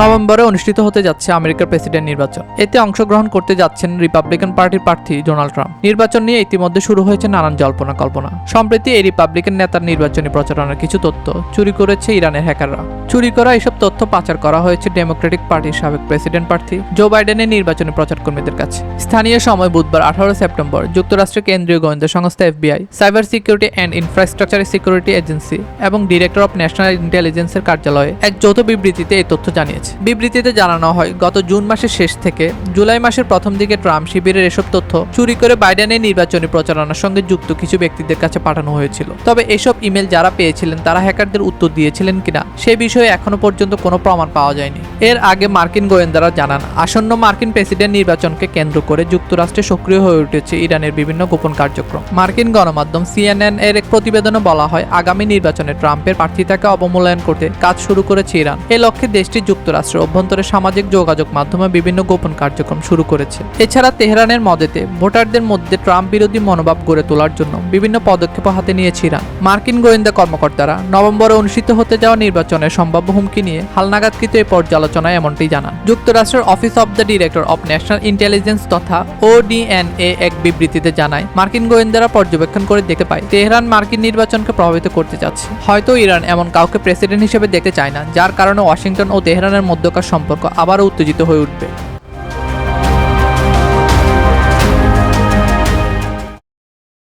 নভেম্বরে অনুষ্ঠিত হতে যাচ্ছে আমেরিকার প্রেসিডেন্ট নির্বাচন। এতে অংশগ্রহণ করতে যাচ্ছেন রিপাবলিকান পার্টির প্রার্থী ডোনাল্ড ট্রাম্প। নির্বাচন নিয়ে ইতিমধ্যে শুরু হয়েছে নানান জল্পনা কল্পনা। সম্প্রতি এই রিপাবলিকান নেতার নির্বাচনী প্রচারণার কিছু তথ্য চুরি করেছে ইরানের হ্যাকাররা। চুরি করা এসব তথ্য পাচার করা হয়েছে ডেমোক্রেটিক পার্টির সাবেক প্রেসিডেন্ট প্রার্থী জো বাইডেনের নির্বাচনী প্রচার কর্মীদের কাছে। স্থানীয় সময় বুধবার আঠারো সেপ্টেম্বর যুক্তরাষ্ট্রের কেন্দ্রীয় গোয়েন্দা সংস্থা FBI, cyber security and infrastructure security agency এবং ডিরেক্টর অফ ন্যাশনাল ইন্টেলিজেন্সের কার্যালয়ে এক যৌথ বিবৃতিতে এই তথ্য জানিয়েছে। বিবৃতিতে জানানো হয়, গত জুন মাসের শেষ থেকে জুলাই মাসের প্রথম দিকে ট্রাম্প শিবিরের এসব তথ্য চুরি করে বাইডেনের নির্বাচনী প্রচারণার সঙ্গে যুক্ত কিছু ব্যক্তিদের কাছে পাঠানো হয়েছিল। তবে এসব ইমেল যারা পেয়েছিলেন, তারা হ্যাকারদের উত্তর দিয়েছিলেন কিনা, সে বিষয়ে এখনও পর্যন্ত কোনো প্রমাণ পাওয়া যায়নি। এর আগে মার্কিন গোয়েন্দারা জানান, আসন্ন মার্কিন প্রেসিডেন্ট নির্বাচনকে কেন্দ্র করে যুক্তরাষ্ট্রে সক্রিয় হয়ে উঠেছে ইরানের বিভিন্ন গোপন কার্যক্রম। মার্কিন গণমাধ্যম সিএনএন এর এক প্রতিবেদনে বলা হয়, আগামী নির্বাচনে ট্রাম্পের প্রার্থিতাকে অবমূল্যায়ন করতে কাজ শুরু করেছে ইরান। এ লক্ষ্যে দেশটি যুক্তরাষ্ট্রের অভ্যন্তরে সামাজিক যোগাযোগ মাধ্যমে বিভিন্ন গোপন কার্যক্রম শুরু করেছে। এছাড়া তেহরানের মদেতে ভোটারদের মধ্যে ট্রাম্প বিরোধী মনোভাব গড়ে তোলার জন্য বিভিন্ন পদক্ষেপ হাতে নিয়েছে ইরান। মার্কিন গোয়েন্দা কর্মকর্তারা নভেম্বরে অনুষ্ঠিত হতে যাওয়া নির্বাচনের সম্ভাব্য হুমকি নিয়ে হালনাগাদকৃত এই পর্যালোচনায় এমনটি জানান। যুক্তরাষ্ট্রের office of the director of national intelligence তথা ওডিএনএ এক বিবৃতিতে জানায়, মার্কিন গোয়েন্দারা পর্যবেক্ষণ করে দেখতে পায়, তেহরান মার্কিন নির্বাচনকে প্রভাবিত করতে যাচ্ছে। হয়তো ইরান এমন কাউকে প্রেসিডেন্ট হিসেবে দেখতে চায় না, যার কারণে ওয়াশিংটন ও তেহরানের মধ্যকার সম্পর্ক আবারও উত্তেজিত হয়ে উঠবে।